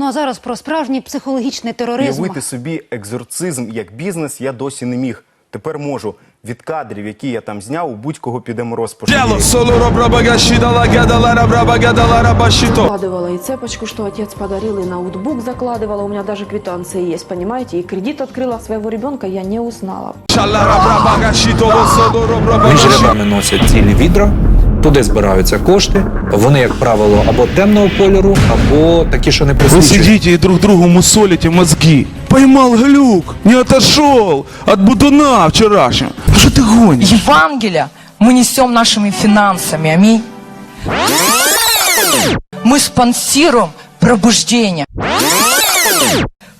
Ну а зараз про справжній психологічний тероризм. Уявити собі екзорцизм як бізнес я досі не міг. Тепер можу. Від кадрів, які я там зняв, у будь-кого піде мороз по шиї. Дело соло робрабагашидала гадалара брабагадалара башито. Закладывала и цепочку, что отец подарил, и ноутбук закладывала. У меня даже квитанции есть, понимаете? И кредит открыла своего ребенка, я не узнала. Шалара брабагашито соло Між робрабагашито. рядами носять цілі відра, туди збираються кошти. Вони, як правило, або темного кольору, або такі, що не Вы присвічують. сидите и друг другу мусолите мозги. Поймал глюк, не отошел от будуна вчерашнего. Ну что ты гонишь? Евангелие мы несем нашими финансами. Аминь. Мы спонсируем пробуждение.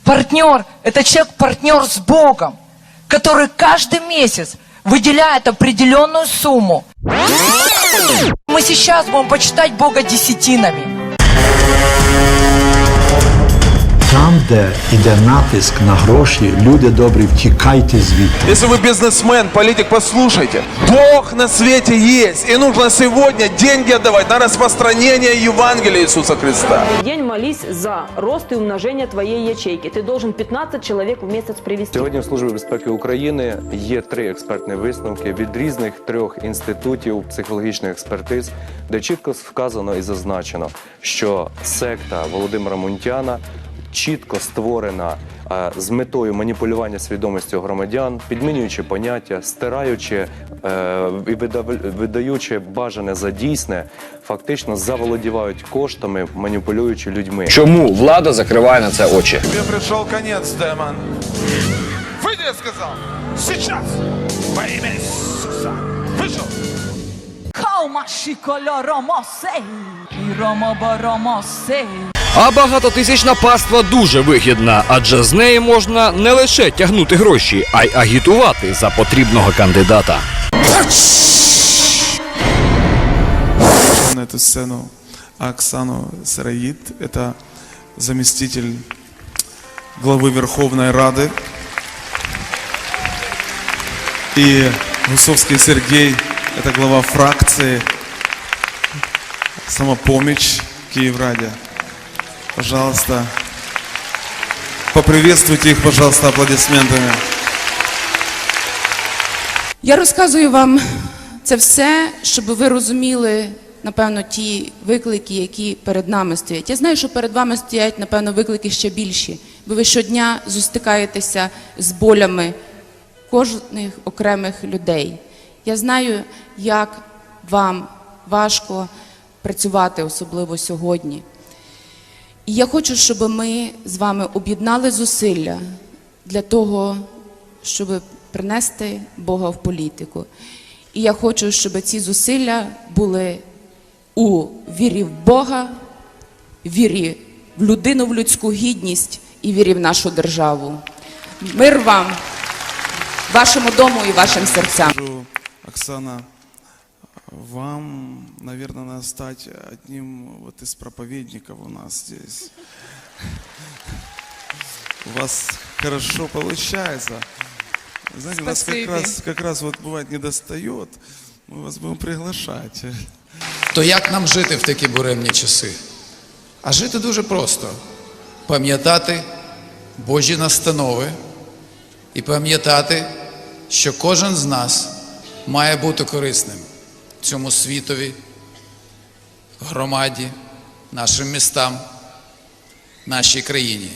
Партнер – это человек-партнер с Богом, который каждый месяц выделяет определенную сумму. Сейчас будем почитать Бога десятинами. Там, де йде натиск на гроші, люди добрі, втікайте звідти. Если вы бизнесмен, политик, послушайте. Бог на свете есть. И нужно сегодня деньги отдавать на распространение Евангелия Иисуса Христа. День молись за рост и умножение твоей ячейки. Ты должен 15 человек в месяц привести. Сьогодні в Службі безпеки України є три експертні висновки від різних трьох інститутів психологічних експертиз, де чітко вказано і зазначено, що секта Володимира Мунтяна чітко створена е, з метою маніпулювання свідомістю громадян, підмінюючи поняття, стираючи е, і видаючи бажане за дійсне, фактично заволодівають коштами, маніпулюючи людьми. Чому влада закриває на це очі? Тебе пришел конец, демон. Выйди, я сказал. Сейчас. Во имя Иисуса. Вышел. А багатотисячна паства дуже вигідна, адже з неї можна не лише тягнути гроші, а й агітувати за потрібного кандидата. На эту сцену Оксану Сыроид. Это заместитель главы Верховной Рады. И Гусовский Сергей, это глава фракции «Самопомощь» Киевраде. Пожалуйста, поприветствуйте их, пожалуйста, аплодисментами. Я розказую вам це все, щоб ви розуміли, напевно, ті виклики, які перед нами стоять. Я знаю, що перед вами стоять, напевно, виклики ще більші, бо ви щодня зустикаєтеся з болями кожних окремих людей. Я знаю, як вам важко працювати, особливо сьогодні. І я хочу, щоб ми з вами об'єднали зусилля для того, щоб принести Бога в політику. І я хочу, щоб ці зусилля були у вірі в Бога, вірі в людину, в людську гідність і вірі в нашу державу. Мир вам, вашому дому і вашим серцям. Оксана, вам, наверное, надо стать одним вот из проповедников у нас здесь. У вас хорошо получается. Знаете, у нас как раз, как раз вот бывает не достает, мы вас будем приглашать. То як нам жити в такі буремні часи? А жити дуже просто: пам'ятати Божі настанови і пам'ятати, що кожен з нас має бути корисним цьому світові, громаді, нашим містам, нашій країні.